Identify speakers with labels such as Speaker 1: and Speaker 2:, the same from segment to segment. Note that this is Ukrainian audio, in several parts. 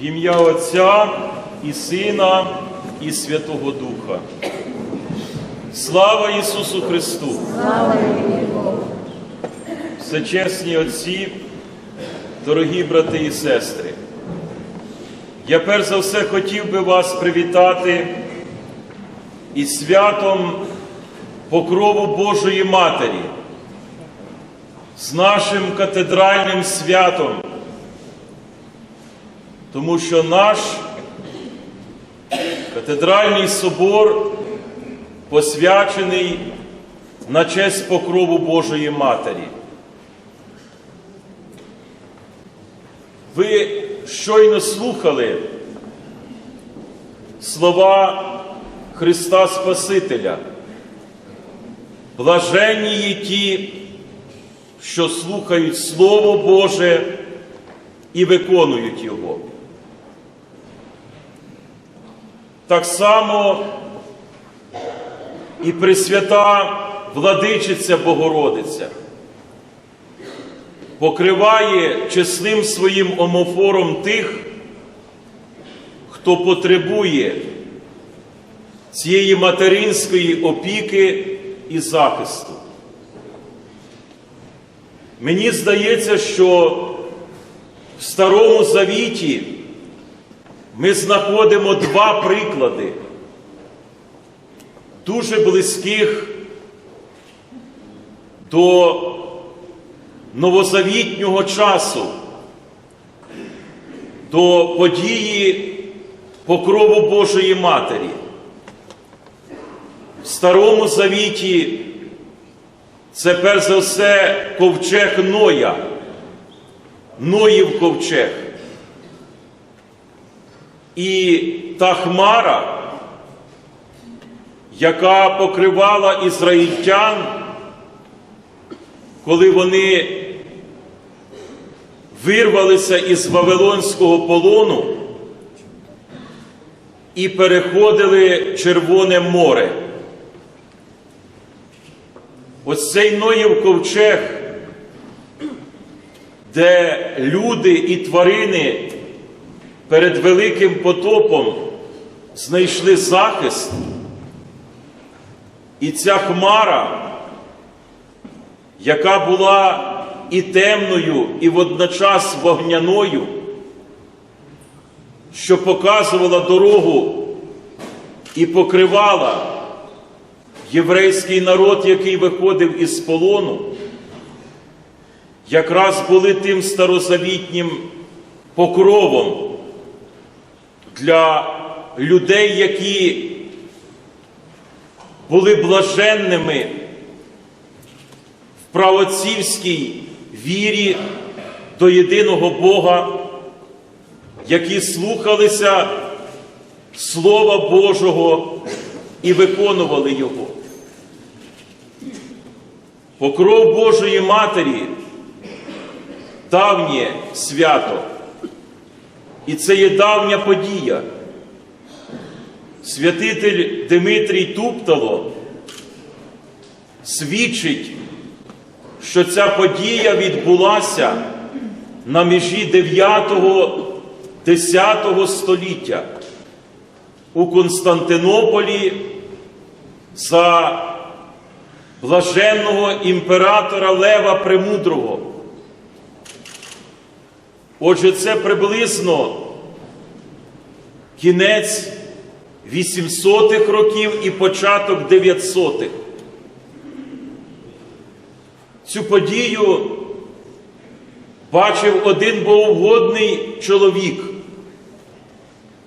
Speaker 1: В ім'я Отця і Сина, і Святого Духа. Слава Ісусу Христу! Всечесні Отці, дорогі брати і сестри, я перш за все хотів би вас привітати із святом покрову Божої Матері, з нашим катедральним святом, тому що наш катедральний собор посвячений на честь покрову Божої Матері. Ви щойно слухали слова Христа Спасителя. Блаженні є ті, що слухають Слово Боже і виконують Його. Так само і Пресвята владичиця Богородиця покриває чесним своїм омофором тих, хто потребує цієї материнської опіки і захисту. Мені здається, що в Старому Завіті ми знаходимо два приклади дуже близьких до новозавітнього часу, до події покрову Божої Матері. В Старому Завіті це перш за все ковчег Ноя, Ноїв ковчег. І та хмара, яка покривала ізраїльтян, коли вони вирвалися із Вавилонського полону і переходили Червоне море. Ось цей Ноїв ковчег, де люди і тварини перед великим потопом знайшли захист, і ця хмара, яка була і темною, і водночас вогняною, що показувала дорогу і покривала єврейський народ, який виходив із полону, якраз були тим старозавітнім покровом для людей, які були блаженними в правоцівській вірі до єдиного Бога, які слухалися Слова Божого і виконували Його. Покров Божої Матері давнє свято. І це є давня подія. Святитель Димитрій Туптало свідчить, що ця подія відбулася на межі 9-10 століття у Константинополі за блаженного імператора Лева Премудрого. Отже, це приблизно кінець 800-х років і початок 900-х. Цю подію бачив один богоугодний чоловік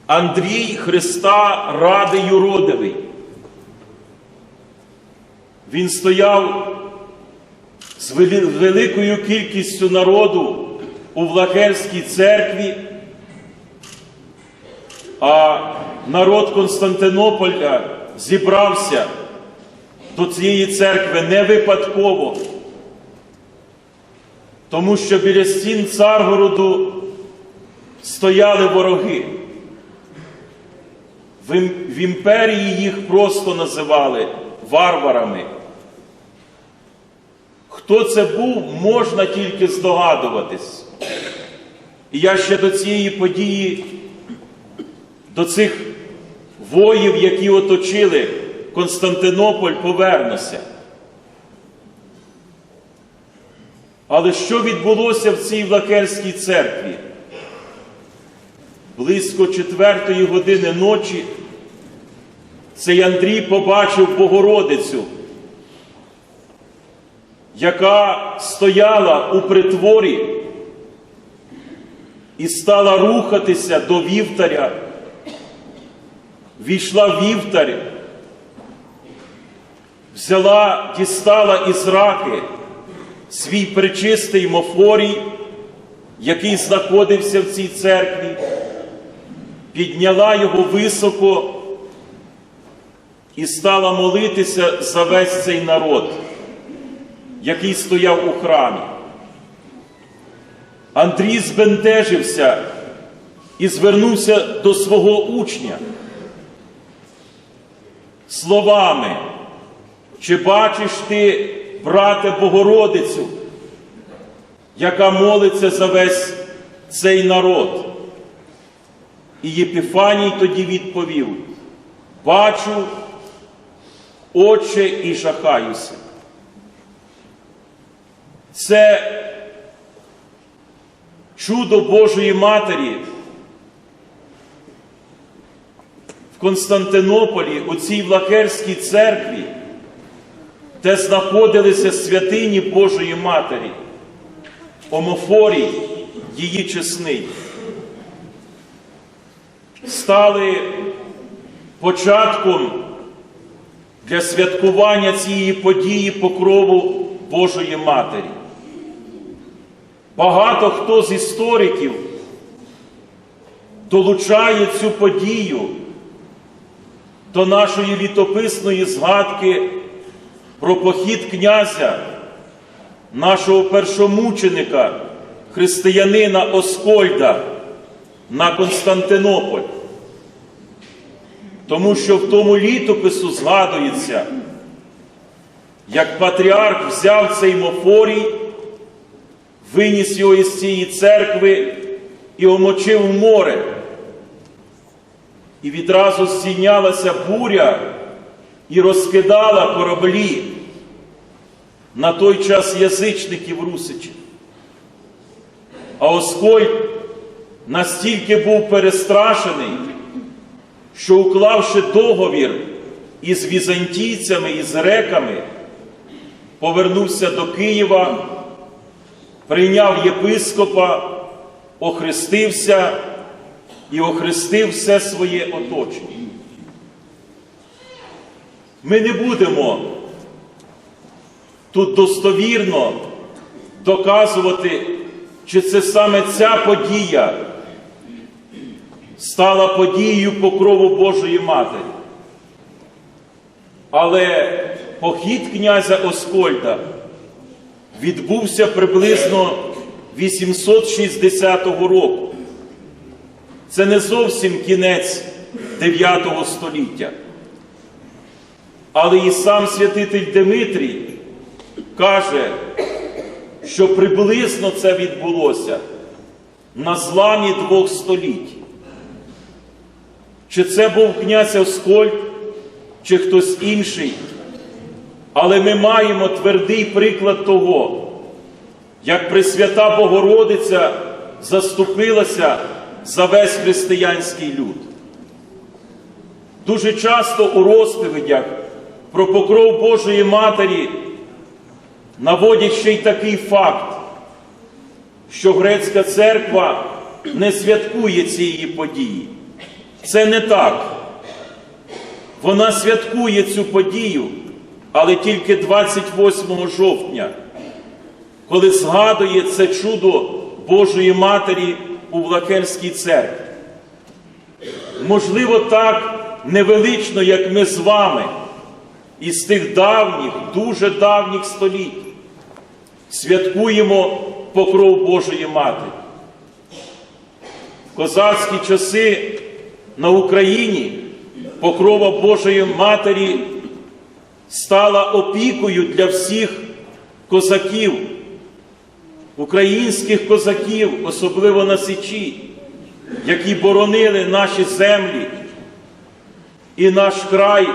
Speaker 1: Андрій Христа Ради Юродивий. Він стояв з великою кількістю народу у Влахерській церкві, а народ Константинополя зібрався до цієї церкви не випадково, тому що біля стін Царгороду стояли вороги. В імперії їх просто називали варварами. Хто це був, можна тільки здогадуватись. І я ще до цієї події до цих воїв, які оточили Константинополь, повернуся. Але що відбулося в цій Влакерській церкві? Близько четвертої години ночі цей Андрій побачив Богородицю, яка стояла у притворі і стала рухатися до вівтаря, війшла в вівтар, взяла, дістала із раки свій причистий мофорій, який знаходився в цій церкві, підняла його високо і стала молитися за весь цей народ, який стояв у храмі. Андрій збентежився і звернувся до свого учня словами, чи бачиш ти, брате Богородицю, яка молиться за весь цей народ? І Єпіфаній тоді відповів: Бачу, Отче, і жахаюся. Це чудо Божої Матері. В Константинополі, у цій Влахерській церкві, де знаходилися святині Божої Матері, Омофорій, її чесний, стали початком для святкування цієї події покрову Божої Матері. Багато хто з істориків долучає цю подію до нашої літописної згадки про похід князя, нашого першомученика, християнина Оскольда на Константинополь. Тому що в тому літопису згадується, як патріарх взяв цей мофорій, виніс його із цієї церкви і омочив море. І відразу здійнялася буря і розкидала кораблі на той час язичників русичів. А Оскольд настільки був перестрашений, що, уклавши договір із візантійцями і з греками, повернувся до Києва, прийняв єпископа, охрестився і охрестив все своє оточення. Ми не будемо тут достовірно доказувати, чи це саме ця подія стала подією покрову Божої Матері. Але похід князя Оскольда відбувся приблизно 860 року. Це не зовсім кінець 9 століття. Але і сам святитель Димитрій каже, що приблизно це відбулося на зламі двох століть. Чи це був князь Оскольд, чи хтось інший. Але ми маємо твердий приклад того, як Пресвята Богородиця заступилася за весь християнський люд. Дуже часто у розповідях про покров Божої Матері наводять ще й такий факт, що грецька церква не святкує цієї події. Це не так. Вона святкує цю подію, але тільки 28 жовтня, коли згадує це чудо Божої Матері у Влакерській церкві. Можливо, так невелично, як ми з вами, із тих давніх, дуже давніх століть, святкуємо покров Божої Матері. В козацькі часи на Україні покрова Божої Матері стала опікою для всіх козаків, українських козаків, особливо на Січі. які боронили наші землі і наш край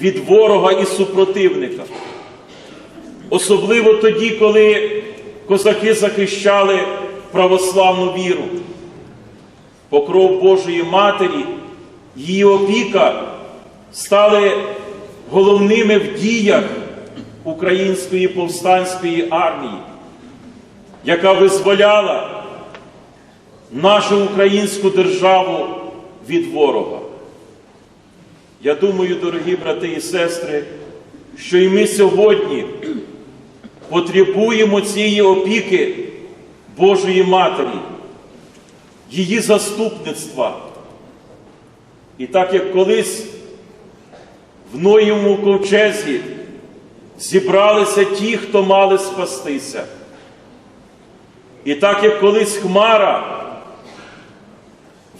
Speaker 1: від ворога і супротивника. Особливо тоді, коли козаки захищали православну віру. Покров Божої Матері, її опіка стали головними в діях української повстанської армії, яка визволяла нашу українську державу від ворога. Я думаю, дорогі брати і сестри, що і ми сьогодні потребуємо цієї опіки Божої Матері, її заступництва. І так як колись в Ноєвому ковчезі зібралися ті, хто мали спастися. І так як колись Хмара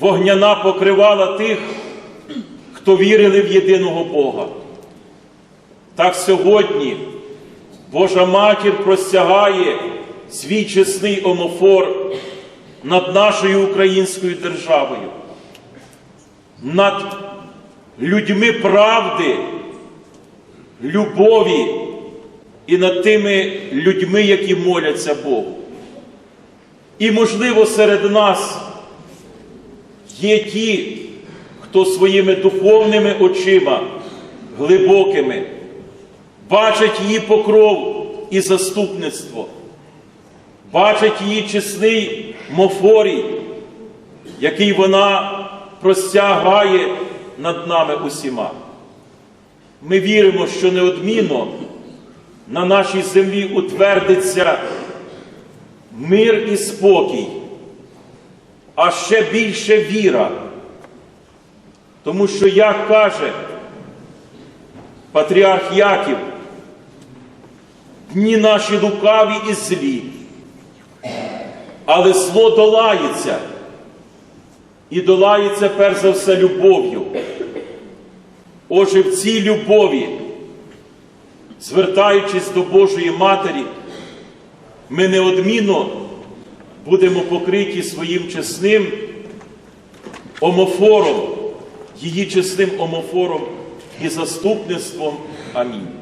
Speaker 1: вогняна покривала тих, хто вірили в єдиного Бога. Так сьогодні Божа Матір простягає свій чесний омофор над нашою українською державою, над людьми правди, любові і над тими людьми, які моляться Богу. І, можливо, серед нас є ті, хто своїми духовними очима, глибокими, бачить її покров і заступництво, бачить її чесний мофорій, який вона простягає над нами усіма. Ми віримо, що неодмінно на нашій землі утвердиться мир і спокій, а ще більше віра. Тому що, як каже патріарх Яків, дні наші лукаві і злі, але зло долається, і долається перш за все любов'ю. Отже, в цій любові, звертаючись до Божої Матері, ми неодмінно будемо покриті своїм чесним омофором, її чесним омофором і заступництвом. Амінь.